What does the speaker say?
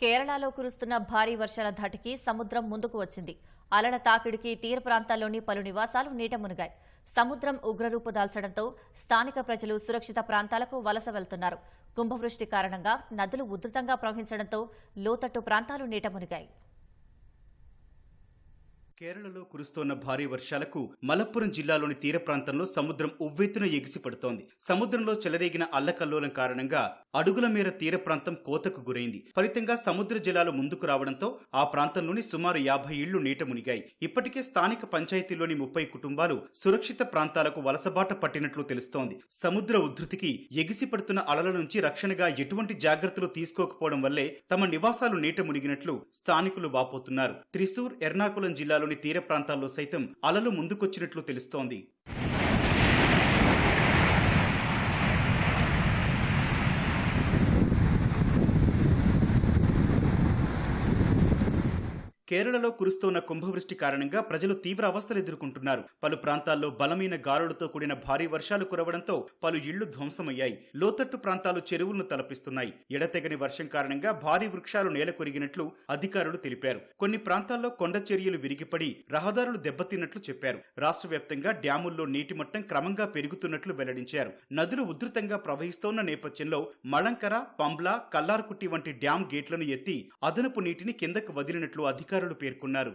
కేరళలో కురుస్తున్న భారీ వర్షాల ధాటికి సముద్రం ముందుకు వచ్చింది. అలల తాకిడికి తీర ప్రాంతాల్లోని పలు నివాసాలు నీట మునిగాయి. సముద్రం ఉగ్రరూపు దాల్చడంతో స్థానిక ప్రజలు సురక్షిత ప్రాంతాలకు వలస వెళ్తున్నారు. కుంభవృష్టి కారణంగా నదులు ఉధృతంగా ప్రవహించడంతో లోతట్టు ప్రాంతాలు నీట మునిగాయి. కేరళలో కురుస్తోన్న భారీ వర్షాలకు మలప్పురం జిల్లాలోని తీర ప్రాంతంలో సముద్రం ఉవ్వెత్తున ఎగిసిపడుతోంది. సముద్రంలో చెలరేగిన అల్లకల్లోలం కారణంగా అడుగుల మేర తీర ప్రాంతం కోతకు గురైంది. ఫలితంగా సముద్ర జలాలు ముందుకు రావడంతో ఆ ప్రాంతంలోని సుమారు యాభై ఇళ్ళు నీట మునిగాయి. ఇప్పటికే స్థానిక పంచాయతీలోని ముప్పై కుటుంబాలు సురక్షిత ప్రాంతాలకు వలసబాట పట్టినట్లు తెలుస్తోంది. సముద్ర ఉధృతికి ఎగిసిపడుతున్న అలల నుంచి రక్షణగా ఎటువంటి జాగ్రత్తలు తీసుకోకపోవడం వల్లే తమ నివాసాలు నీట మునిగినట్లు స్థానికులు వాపోతున్నారు. త్రిశూర్ ఎర్నాకుళం జిల్లాలోని తీర ప్రాంతాల్లో సైతం అలలు ముందుకొచ్చినట్లు తెలుస్తోంది కేరళలో కురుస్తోన్న కుంభవృష్టి కారణంగా ప్రజలు తీవ్ర అవస్థలు ఎదుర్కొంటున్నారు. పలు ప్రాంతాల్లో బలమైన గాలులతో కూడిన భారీ వర్షాలు కురవడంతో పలు ఇళ్ళు ధ్వంసమయ్యాయి. లోతట్టు ప్రాంతాలు చెరువులను తలపిస్తున్నాయి. ఎడతెగని వర్షం కారణంగా భారీ వృక్షాలు నేల కొరిగినట్లు అధికారులు తెలిపారు. కొన్ని ప్రాంతాల్లో కొండ చర్యలు విరిగిపడి రహదారులు దెబ్బతిన్నట్లు చెప్పారు. రాష్ట్ర వ్యాప్తంగా డ్యాముల్లో నీటి మట్టం క్రమంగా పెరుగుతున్నట్లు వెల్లడించారు. నదులు ఉధృతంగా ప్రవహిస్తోన్న నేపథ్యంలో మళంకర పంబ్లా కల్లార్కుట్టి వంటి డ్యాం గేట్లను ఎత్తి అదనపు నీటిని కిందకు వదిలినట్లు అధికారులు పేర్కొన్నారు.